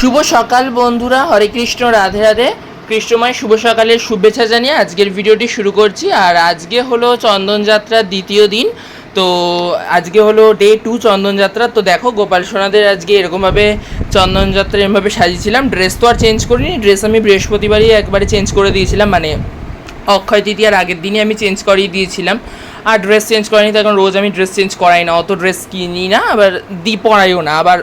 শুভ সকাল বন্ধুরা, হরে কৃষ্ণ, রাধে রাধে। কৃষ্ণময়, শুভ সকালের শুভেচ্ছা জানিয়ে আজকের ভিডিওটি শুরু করছি। আর আজকে হলো চন্দনযাত্রার দ্বিতীয় দিন। তো আজকে হলো ডে টু চন্দনযাত্রা। তো দেখো, গোপাল সোনাদের আজকে এরকমভাবে চন্দনযাত্রা এরমভাবে সাজিয়েছিলাম। ড্রেস তো আর চেঞ্জ করিনি। ড্রেস আমি বৃহস্পতিবারই একবারে চেঞ্জ করে দিয়েছিলাম। মানে অক্ষয় তৃতীয়ার আগের দিনই আমি চেঞ্জ করিয়ে দিয়েছিলাম। আর ড্রেস চেঞ্জ করাইনি, তো এখন রোজ আমি ড্রেস চেঞ্জ করাই না। অত ড্রেস কিনি না, আবার দি পরাইও না। আবার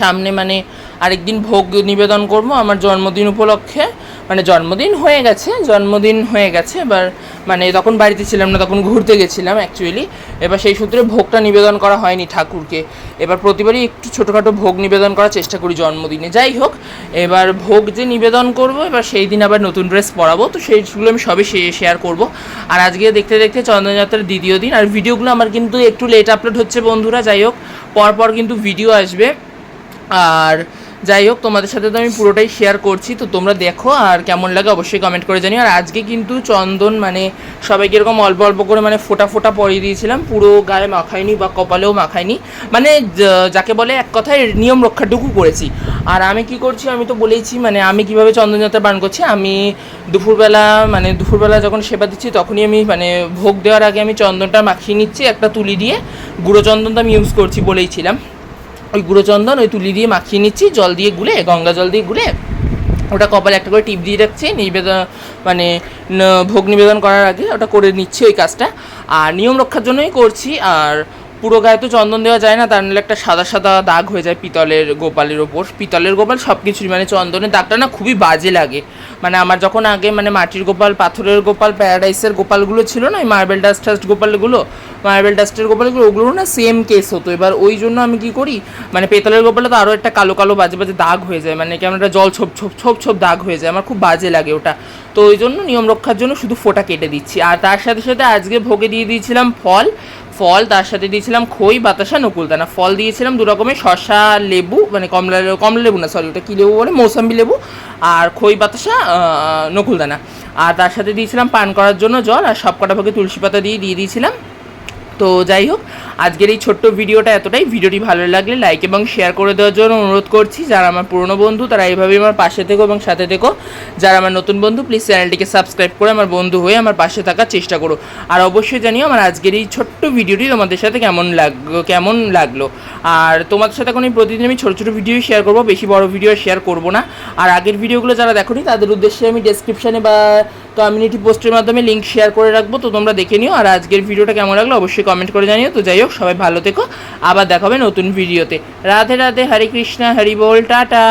সামনে মানে আরেকদিন ভোগ নিবেদন করব আমার জন্মদিন উপলক্ষে। মানে জন্মদিন হয়ে গেছে, জন্মদিন হয়ে গেছে, এবার মানে তখন বাড়িতে ছিলাম না, তখন ঘুরতে গেছিলাম অ্যাকচুয়ালি এবার সেই সূত্রে ভোগটা নিবেদন করা হয়নি ঠাকুরকে। এবার প্রতিবারই একটু ছোটোখাটো ভোগ নিবেদন করার চেষ্টা করি জন্মদিনে। যাই হোক, এবার ভোগ যে নিবেদন করব, এবার সেই দিন আবার নতুন ড্রেস পরাবো। তো সেইগুলো আমি সবই শেয়ার করব। আর আজকে দেখতে দেখতে চন্দনযাত্রার দ্বিতীয় দিন। আর ভিডিওগুলো আমার কিন্তু একটু লেট আপলোড হচ্ছে বন্ধুরা, যাই হোক। পরপর কিন্তু ভিডিও আসবে। আর যাই হোক, তোমাদের সাথে তো আমি পুরোটাই শেয়ার করছি, তো তোমরা দেখো আর কেমন লাগে অবশ্যই কমেন্ট করে জানিও। আর আজকে কিন্তু চন্দন মানে সবাইকে এরকম অল্প অল্প করে মানে ফোটা ফোটা পরিয়ে দিয়েছিলাম, পুরো গায়ে মাখাইনি বা কপালেও মাখায়নি। মানে যাকে বলে এক কথায় নিয়ম রক্ষাটুকু করেছি। আর আমি কি করছি, আমি তো বলেইছি মানে আমি কীভাবে চন্দনযাত্রা পান করছি, আমি দুপুরবেলা মানে দুপুরবেলা যখন সেবা দিচ্ছি, তখনই আমি মানে ভোগ দেওয়ার আগে আমি চন্দনটা মাখিয়ে নিচ্ছি, একটা তুলি দিয়ে। গুঁড়ো চন্দনটা আমি ইউজ করছি বলেইছিলাম। ওই গুঁড়ো চন্দন, ওই তুলি দিয়ে মাখিয়ে নিচ্ছি, জল দিয়ে গুলে, গঙ্গা জল দিয়ে গুলে, ওটা কপালে একটা করে টিপ দিয়ে রাখছি, নিবেদন মানে ভোগ নিবেদন করার আগে ওটা করে নিচ্ছে ওই কাজটা। আর নিয়ম রক্ষার জন্যই করছি, আর পুরো গায়ে তো চন্দন দেওয়া যায় না, তার নাহলে একটা সাদা সাদা দাগ হয়ে যায় পিতলের গোপালের ওপর। পিতলের গোপাল সব কিছুই মানে চন্দনের দাগটা না খুবই বাজে লাগে। মানে আমার যখন আগে মানে মাটির গোপাল, পাথরের গোপাল, প্যারাডাইসের গোপালগুলো ছিল না, ওই মার্বেল ডাস্ট টাস্ট গোপালগুলো, মার্বেল ডাস্টের গোপালগুলো ওগুলো না সেম কেস হতো। এবার ওই জন্য আমি কি করি মানে পেতলের গোপালে তো আরও একটা কালো কালো বাজে বাজে দাগ হয়ে যায় মানে কেমন একটা জল ছোপ ছোপ ছোপ ছোপ দাগ হয়ে যায়, আমার খুব বাজে লাগে ওটা। তো ওই জন্য নিয়ম রক্ষার জন্য শুধু ফোঁটা কেটে দিচ্ছি। আর তার সাথে সাথে আজকে ভোগে দিয়ে দিয়েছিলাম ফল ফল তার সাথে দিয়েছিলাম খই, বাতাসা নকুলদানা ফল দিয়েছিলাম দু রকমের, শসা, লেবু মানে কমলা কমলা লেবু না সরি ওটা কী লেবু বলে? মৌসাম্বি লেবু আর খই, বাতাসা নকুলদানা আর তার সাথে দিয়েছিলাম পান করার জন্য জল আর সব কটা ভাগে তুলসী পাতা দিয়ে দিয়ে দিয়েছিলাম। তো যাই হোক, আজকের এই ছোট্ট ভিডিওটা এতটাই। ভিডিওটি ভালো লাগলে লাইক এবং শেয়ার করে দেওয়ার জন্য অনুরোধ করছি। যারা আমার পুরনো বন্ধু, তারা এইভাবেই আমার পাশে থেকো এবং সাথে থেকো। যারা আমার নতুন বন্ধু প্লিজ চ্যানেলটিকে সাবস্ক্রাইব করে আমার বন্ধু হয়ে আমার পাশে থাকার চেষ্টা করো। আর অবশ্যই জানিও, আমার আজকের এই ছোট্ট ভিডিওটি তোমাদের সাথে কেমন লাগল কেমন লাগল? আর তোমাদের সাথে এখন এই প্রতিদিন আমি ছোটো ছোটো ভিডিও শেয়ার করব, বেশি বড় ভিডিও শেয়ার করব না। আর আগের ভিডিওগুলো যারা দেখোনি, তাদের উদ্দেশ্যে আমি ডেসক্রিপশানে বা কমিউনিটি পোস্টের মাধ্যমে লিঙ্ক শেয়ার করে রাখব, তো তোমরা দেখে নিও। আর আজকের ভিডিওটা কেমন লাগল অবশ্যই কমেন্ট করে জানিও। তো যাই হোক, সবাই ভালো থেকো। আবার দেখাবে নতুন ভিডিওতে রাধে রাধে, হরে কৃষ্ণা, হরি বল, টাটা।